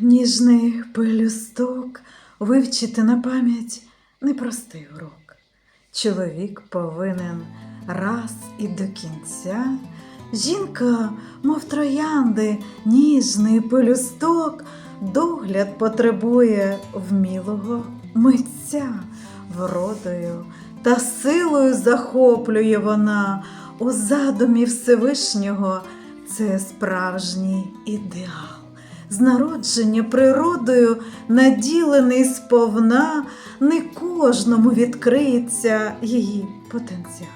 Ніжний пелюсток вивчити на пам'ять непростий урок. Чоловік повинен раз і до кінця. Жінка, мов троянди, ніжний пелюсток, догляд потребує вмілого митця, вродою та силою захоплює вона у задумі Всевишнього. Це справжній ідеал з народження природою наділений сповна, не кожному відкриється її потенціал.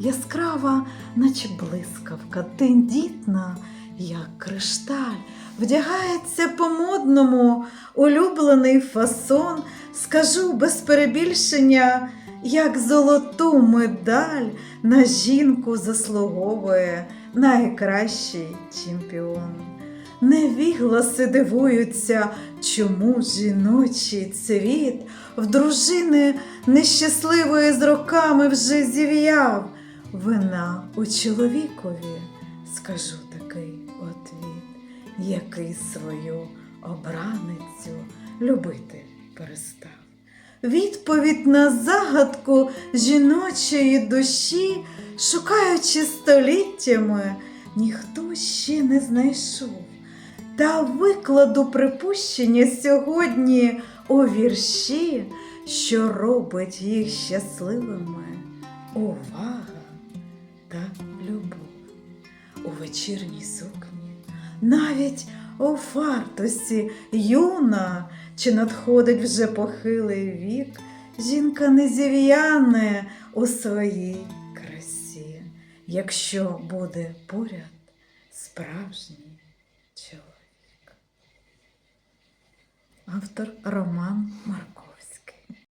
Яскрава, наче блискавка, тендітна, як кришталь, вдягається по-модному, улюблений фасон, скажу без перебільшення, як золоту медаль на жінку заслуговує найкращий чемпіон. Невігласи дивуються, чому жіночий цвіт в дружини нещасливої з роками вже зів'яв. Вина у чоловікові, скажу такий отвіт, який свою обраницю любити перестав. Відповідь на загадку жіночої душі, шукаючи століттями, ніхто ще не знайшов. Та викладу припущення сьогодні у вірші, що робить їх щасливими увага та любов у вечірній сукні, навіть у фартусі юна, чи надходить вже похилий вік, жінка не зів'яне у своїй красі, якщо буде поряд справжній чоловік автор Роман Марко.